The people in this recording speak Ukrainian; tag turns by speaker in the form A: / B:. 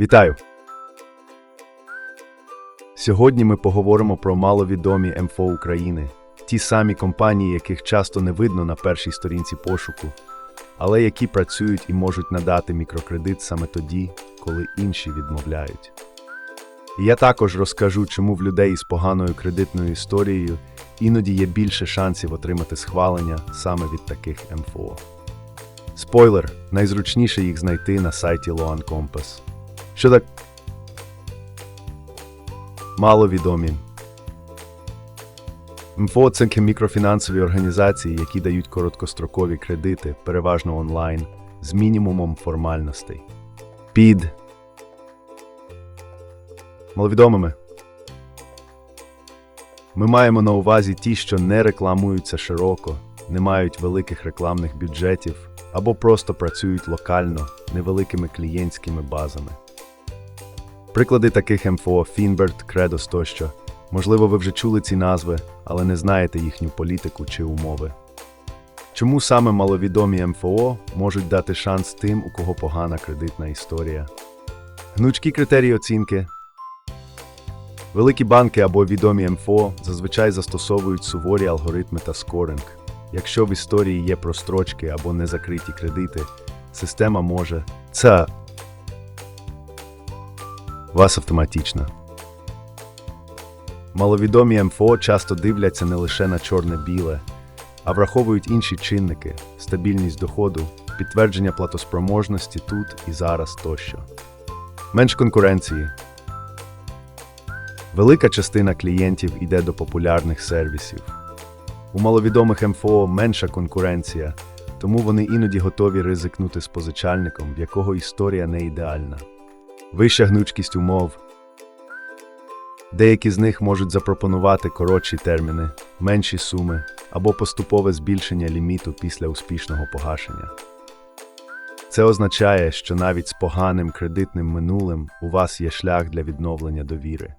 A: Вітаю! Сьогодні ми поговоримо про маловідомі МФО України, ті самі компанії, яких часто не видно на першій сторінці пошуку, але які працюють і можуть надати мікрокредит саме тоді, коли інші відмовляють. І я також розкажу, чому в людей із поганою кредитною історією іноді є більше шансів отримати схвалення саме від таких МФО. Спойлер, найзручніше їх знайти на сайті Loan Compass. Що так маловідомі. МФО це мікрофінансові організації, які дають короткострокові кредити, переважно онлайн, з мінімумом формальностей. Під маловідомими. Ми маємо на увазі ті, що не рекламуються широко, не мають великих рекламних бюджетів або просто працюють локально невеликими клієнтськими базами. Приклади таких МФО Фінберт, Кредос тощо. Можливо, ви вже чули ці назви, але не знаєте їхню політику чи умови. Чому саме маловідомі МФО можуть дати шанс тим, у кого погана кредитна історія? Гнучкі критерії оцінки. Великі банки або відомі МФО зазвичай застосовують суворі алгоритми та скоринг. Якщо в історії є прострочки або незакриті кредити, система може це вас автоматично. Маловідомі МФО часто дивляться не лише на чорне-біле, а враховують інші чинники, стабільність доходу, підтвердження платоспроможності тут і зараз тощо. Менш конкуренції. Велика частина клієнтів йде до популярних сервісів. У маловідомих МФО менша конкуренція, тому вони іноді готові ризикнути з позичальником, в якого історія не ідеальна. Вища гнучкість умов. Деякі з них можуть запропонувати коротші терміни, менші суми або поступове збільшення ліміту після успішного погашення. Це означає, що навіть з поганим кредитним минулим у вас є шлях для відновлення довіри.